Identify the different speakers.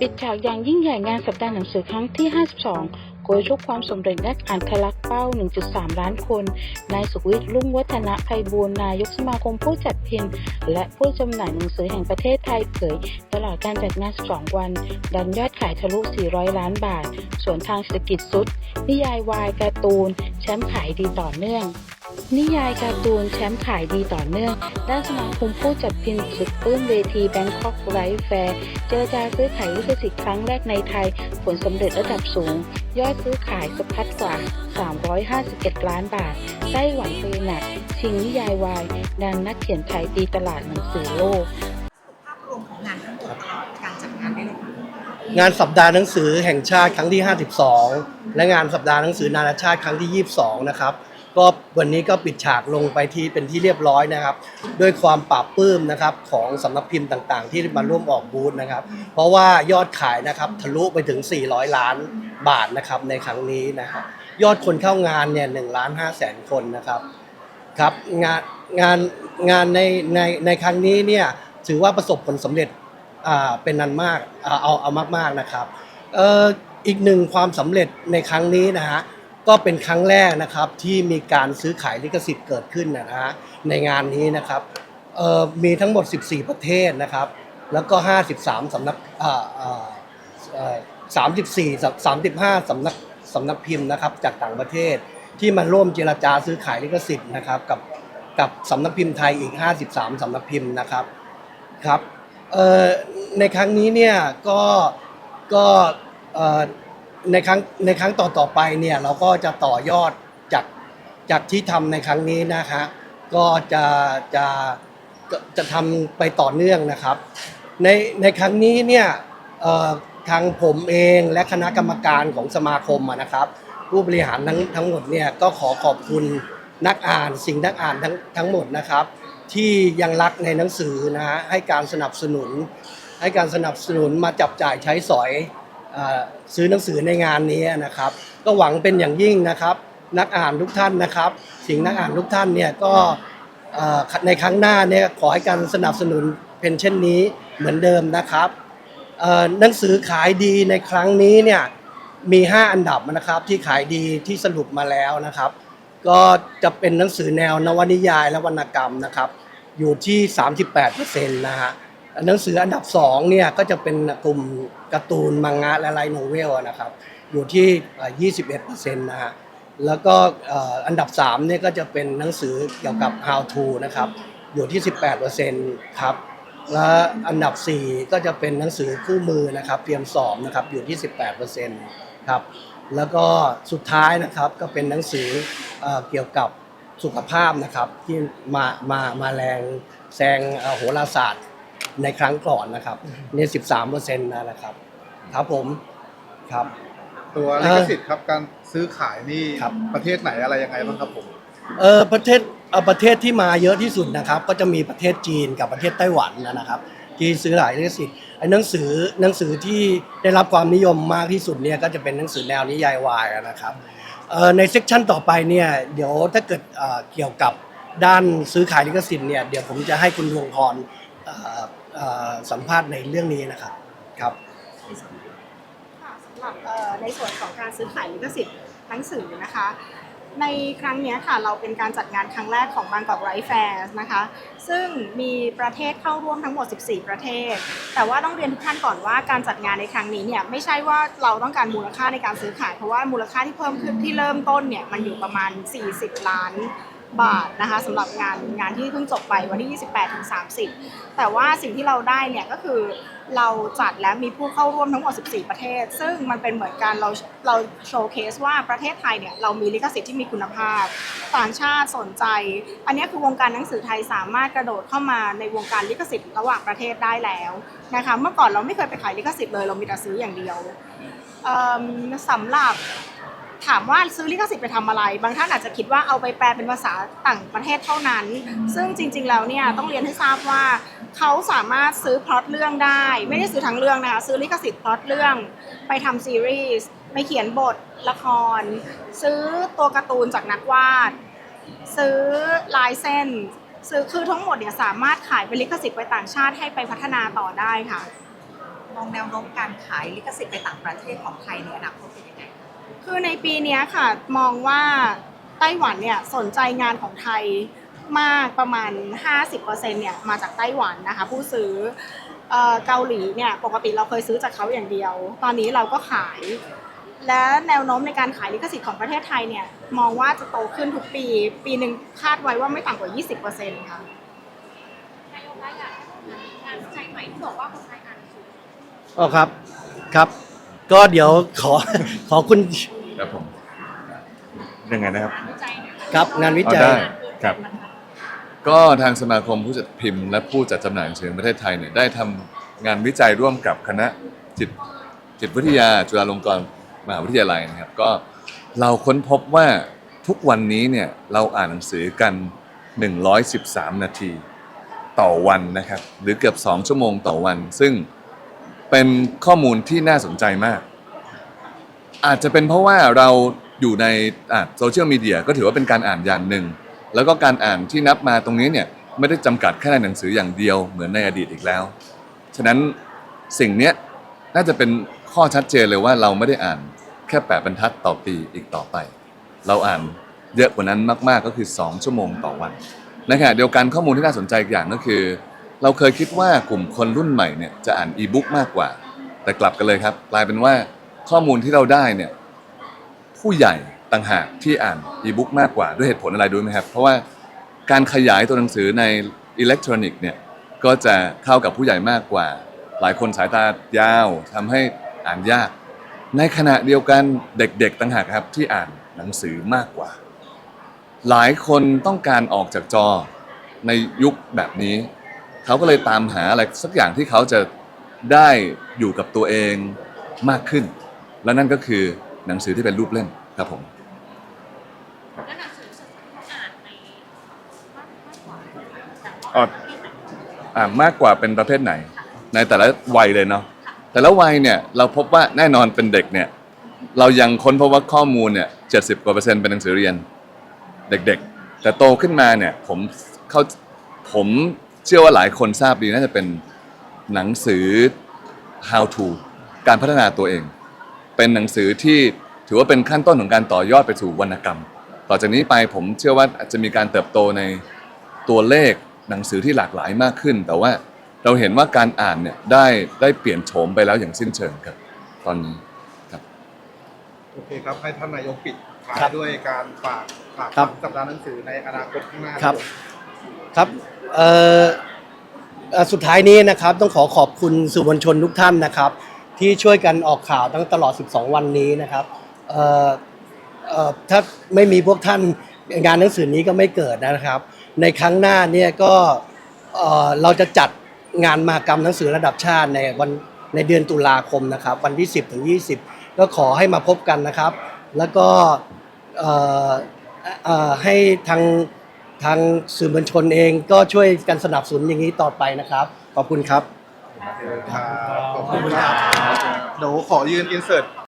Speaker 1: ปิดฉากอย่างยิ่งใหญ่งานสัปดาห์หนังสือครั้งที่ 52 โกยทุกความสำเร็จและอ่านทะลักเป้า 1.3 ล้านคน นายสุวิทย์ลุ่งวัฒนะไพบูลย์นายกสมาคมผู้จัดพิมพ์ และผู้จำหน่ายหนังสือแห่งประเทศไทยเผย ตลอดการจัดงาน 12 วัน ดันยอดขายทะลุ 400 ล้านบาท ส่วนทางเศรษฐกิจสุด นิยายวายการ์ตูน แชมป์ขายดีต่อเนื่อง นิยายการ์ตูนแชมป์ขายดีต่อเนื่อง ด้านสมาคมผู้จัดพิมพ์สุดปลื้มเวทีแบงคอกไ i ฟ์แฟร์ เจรจาซื้อขายลิขสิทธิ์ครั้งแรกในไทย ผลสำเร็จระดับสูง ยอดซื้อขายสะพัดกว่า 351 ล้านบาท ไต้หวันเฟยหนัก ชิงนิยายวาย ดันนักเขียนไทยตีตลาดหนังสือโลก
Speaker 2: ภาพรวมของงานทั้งหมดตลอดการจัดงานได้เลยค่ะ
Speaker 3: งานสัปดาห์หนังสือแห่งชาติครั้งที่ 52 และงานสัปดาห์หนังสือนานาชาติครั้งที่ 22 นะครับ ก็วันนี้ก็ปิดฉากลงไปที่เป็นที่เรียบร้อยนะครับ ด้วยความปราบปลื้มนะครับของสำนักพิมพ์ต่างๆ ที่มาร่วมออกบูธนะครับ เพราะว่ายอดขายนะครับทะลุไปถึง 400 ล้านบาทนะครับในครั้งนี้นะครับยอดคนเข้างานเนี่ย1ล้าน5แสนคนนะครับครับงานงานงานในในในครั้งนี้เนี่ยถือว่าประสบผลสำเร็จอ่าเป็นนันมากอ่าเอาเอามากๆนะครับเอ่ออีกหนึ่งความสำเร็จในครั้งนี้นะฮะ ก็เป็นครั้งแรกนะครับที่มีการซื้อขายลิขสิทธิ์เกิดขึ้นนะฮะในงานนี้นะครับเอ่อมีทั้งหมด 14 ประเทศนะครับ แล้วก็ 53สำนักอ่าอ่าเอ่อ34 35สำนักสำนักพิมพ์นะครับจากต่างประเทศที่มาร่วมเจรจาซื้อขายลิขสิทธิ์นะครับกับกับสำนักพิมพ์ไทยอีก 53สำนักพิมพ์นะครับครับเอ่อในครั้งนี้เนี่ยก็ก็เอ่อ ในครั้งในครั้งต่อต่อไปเนี่ยเราก็จะต่อยอดจากจากที่ทำในครั้งนี้นะฮะก็จะจะจะจะทำไปต่อเนื่องนะครับ ในในครั้งนี้เนี่ยเอ่อทางผมเองและคณะกรรมการของสมาคมอะนะครับ ผู้บริหารทั้งทั้งหมดเนี่ยก็ขอขอบคุณนักอ่านสิ่งนักอ่านทั้งทั้งหมดนะครับ ที่ยังรักในหนังสือนะฮะให้การสนับสนุน ให้การสนับสนุนมาจับจ่ายใช้สอย ซื้อหนังสือในงานนี้นะครับ ก็หวังเป็นอย่างยิ่งนะครับ นักอ่านทุกท่านนะครับ สิ่งนักอ่านทุกท่านเนี่ยก็ในครั้งหน้าเนี่ยขอให้การสนับสนุนเป็นเช่นนี้เหมือนเดิมนะครับหนังสือขายดีในครั้งนี้เนี่ยมี 5 อันดับนะครับที่ขายดีที่สรุปมาแล้วนะครับ ก็จะเป็นหนังสือแนวนวนิยายและวรรณกรรมนะครับ อยู่ที่ 38%นะฮะ หนังสืออันดับ2เนี่ยก็จะเป็นกลุ่มการ์ตูนมังงะและไลท์โนเวลนะครับอยู่ที่เอ่อ21%นะฮะแล้วก็อันดับ3เนี่ยก็จะเป็นหนังสือเกี่ยวกับ how to นะครับอยู่ที่ 18%ครับและอันดับ 4 ก็จะเป็นหนังสือคู่มือนะครับเตรียมสอบนะครับอยู่ที่ 18%ครับแล้วก็สุดท้ายนะครับก็เป็นหนังสือเอเกี่ยวกับสุขภาพนะครับที่มามามาแรงแซงโหราศาสตร์ ในครั้งก่อนนะครับเนี่ย13%นะครับครับผมครับ
Speaker 4: ตัวลิขสิทธิ์ครับการซื้อขายนี่
Speaker 3: ครับ
Speaker 4: ประเทศไหนอะไรยังไงบ้างครับผม
Speaker 3: เออประเทศเอ่อประเทศที่มาเยอะที่สุดนะครับ ก็จะมีประเทศจีนกับประเทศไต้หวันนะครับ ที่ซื้อหลายลิขสิทธิ์ไอ้หนังสือหนังสือที่ได้รับความนิยมมากที่สุดเนี่ยก็จะเป็นหนังสือแนวนิยายวายนะครับเอ่อในเซกชันต่อไปเนี่ยเดี๋ยวถ้าเกิดเอ่อเกี่ยวกับด้านซื้อขายลิขสิทธิ์เนี่ยเดี๋ยวผมจะให้คุณดวงพร เอ่อเอ่อสัมภาษณ์ในเรื่องนี้นะครับครับ
Speaker 2: ค่ะสำหรับเอ่อในส่วนของการซื้อขายลิขสิทธิ์หนังสือนะคะ ในครั้งเนี้ยค่ะเราเป็นการจัดงานครั้งแรกของบางกอกไรแฟร์นะคะ ซึ่งมีประเทศเข้าร่วมทั้งหมด 14 ประเทศ แต่ว่าต้องเรียนทุกท่านก่อนว่าการจัดงานในครั้งนี้เนี่ยไม่ใช่ว่าเราต้องการมูลค่าในการซื้อขาย เพราะว่ามูลค่าที่เพิ่มขึ้นที่เริ่มต้นเนี่ยมันอยู่ประมาณ 40 ล้าน บาทนะคะสำหรับงานงานที่เพิ่งจบไปวันที่ 28ถึง30 แต่ว่าสิ่งที่เราได้เนี่ยก็คือเราจัดแล้วมีผู้เข้าร่วมทั้งหมด 14 ประเทศ ซึ่งมันเป็นเหมือนการเราเราโชว์เคสว่าประเทศไทยเนี่ยเรามีลิขสิทธิ์ที่มีคุณภาพ ต่างชาติสนใจ อันนี้คือวงการหนังสือไทยสามารถกระโดดเข้ามาในวงการลิขสิทธิ์ระหว่างประเทศได้แล้วนะคะเมื่อก่อนเราไม่เคยไปขายลิขสิทธิ์เลยเรามีแต่ซื้ออย่างเดียวสำหรับ ถามว่าซื้อลิขสิทธิ์ไปทำอะไร บางท่านอาจจะคิดว่าเอาไปแปลเป็นภาษาต่างประเทศเท่านั้น ซึ่งจริง ๆ แล้วเนี่ยต้องเรียนให้ทราบว่าเขาสามารถซื้อพล็อตเรื่องได้ ไม่ได้ซื้อทั้งเรื่องนะคะซื้อลิขสิทธิ์พล็อตเรื่อง ไปทำซีรีส์ไปเขียนบทละคร ซื้อตัวการ์ตูนจากนักวาด ซื้อลายเส้น ซื้อคือทั้งหมดเนี่ยสามารถขายเป็นลิขสิทธิ์ไปต่างชาติให้ไปพัฒนาต่อได้ค่ะ
Speaker 5: มองแนวโน้มการขายลิขสิทธิ์ไปต่างประเทศของไทยในอนาคตเป็นยังไง
Speaker 2: คือในปีเนี้ยค่ะมองว่าไต้หวันเนี่ยสนใจงานของไทยมากประมาณ 50%เนี่ยมาจากไต้หวันนะคะผู้ซื้อเอ่อเกาหลีเนี่ยปกติเราเคยซื้อจากเขาอย่างเดียว ตอนนี้เราก็ขาย และแนวโน้มในการขายลิขสิทธิ์ของประเทศไทยเนี่ยมองว่าจะโตขึ้นทุกปี ปีหนึ่งคาดไว้ว่าไม่ต่ำกว่า 20%ค่ะ
Speaker 3: อ๋อครับครับ ก็เดี๋ยวขอขอคุณ
Speaker 6: ครับผมยังไงนะครับ
Speaker 3: ครับงานวิ
Speaker 6: อ๋อ
Speaker 3: จัย
Speaker 6: ได้ครับ ก็ทางสมาคมผู้จัดพิมพ์ และผู้จัดจำหน่ายหนังสือแห่งประเทศไทยเนี่ยได้ทำงานวิจัยร่วมกับคณะจิตจิตวิทยาจุฬาลงกรณ์มหาวิทยาลัยนะครับ ก็เราค้นพบว่าทุกวันนี้เนี่ยเราอ่านหนังสือกัน 113 นาที ต่อวันนะครับ หรือเกือบ 2 ชั่วโมงต่อวัน ซึ่ง เป็นข้อมูลที่น่าสนใจมาก อาจจะเป็นเพราะว่าเราอยู่ในโซเชียลมีเดียก็ถือว่าเป็นการอ่านอย่างหนึ่ง แล้วก็การอ่านที่นับมาตรงนี้เนี่ยไม่ได้จำกัดแค่ในหนังสืออย่างเดียวเหมือนในอดีตอีกแล้ว ฉะนั้นสิ่งนี้น่าจะเป็นข้อชัดเจนเลยว่าเราไม่ได้อ่านแค่แปดบรรทัดต่อปีอีกต่อไป เราอ่านเยอะกว่านั้นมาก ๆ ก็คือ 2 ชั่วโมงต่อวันในขณะเดียวกันข้อมูลที่น่าสนใจอีกอย่างก็คือ เราเคยคิดว่ากลุ่มคนรุ่นใหม่เนี่ยจะอ่านอีบุ๊กมากกว่า แต่กลับกันเลยครับ กลายเป็นว่าข้อมูลที่เราได้เนี่ยผู้ใหญ่ต่างหากที่อ่านอีบุ๊กมากกว่าด้วยเหตุผลอะไรด้วยไหมครับ เพราะว่าการขยายตัวหนังสือในอิเล็กทรอนิกส์เนี่ยก็จะเข้ากับผู้ใหญ่มากกว่า หลายคนสายตายาวทำให้อ่านยาก ในขณะเดียวกันเด็กๆต่างหากครับที่อ่านหนังสือมากกว่า หลายคนต้องการออกจากจอในยุคแบบนี้ เขาก็เลยตามหาอะไรสักอย่างที่เขาจะได้อยู่กับตัวเองมากขึ้น และนั่นก็คือหนังสือที่เป็นรูปเล่มครับผม
Speaker 7: แล้วหนังสือรู้สึกว่าอ่านในมากมากกว่าจาก
Speaker 6: อ๋ออ่ามากกว่าเป็นประเภทไหน ในแต่ละวัยเลยเนาะแต่ละวัยเนี่ยเราพบว่าแน่นอนเป็นเด็กเนี่ยเรายังค้นพบว่าข้อมูลเนี่ยเจ็ดสิบกว่าเปอร์เซ็นต์เป็นหนังสือเรียน เด็กๆ แต่โตขึ้นมาเนี่ยผมเขาผม เชื่อว่าหลายคนทราบดีน่าจะเป็นหนังสือ how to การพัฒนาตัวเอง เป็นหนังสือที่ถือว่าเป็นขั้นต้นของการต่อยอดไปสู่วรรณกรรม ต่อจากนี้ไปผมเชื่อว่าอาจจะมีการเติบโตในตัวเลขหนังสือที่หลากหลายมากขึ้น แต่ว่าเราเห็นว่าการอ่านเนี่ยได้ได้เปลี่ยนโฉมไปแล้วอย่างสิ้นเชิงครับตอนนี้
Speaker 4: โอเคครับ ให้ท่านนายกปิดท้าย
Speaker 3: ครับ
Speaker 4: ด้วยการฝากฝาก
Speaker 3: ครับ
Speaker 4: สัปดาห์หนังสือในอนาคตข้างหน้า
Speaker 3: ครับ
Speaker 4: ผม
Speaker 3: ครับ เอ่อเอ่อสุดท้ายนี้นะครับต้องขอขอบคุณสื่อมวลชนทุกท่านนะครับ ที่ช่วยกันออกข่าวตั้งตลอด 12 วันนี้นะครับเอ่อเอ่อถ้าไม่มีพวกท่านงานหนังสือนี้ก็ไม่เกิดนะครับ ในครั้งหน้าเนี่ยก็เอ่อเราจะจัดงานมากรรมหนังสือระดับชาติในวันในเดือนตุลาคมนะครับ วันที่ 10ถึง20 ก็ขอให้มาพบกันนะครับ แล้วก็เอ่อเอ่อให้ทาง ทางสื่อมวลชนเองก็ช่วยกันสนับสนุนอย่างนี้ต่อไปนะครับ ขอบคุณครับ
Speaker 4: ครับขอบคุณครับ เดี๋ยวขอยืนอินเสิร์ต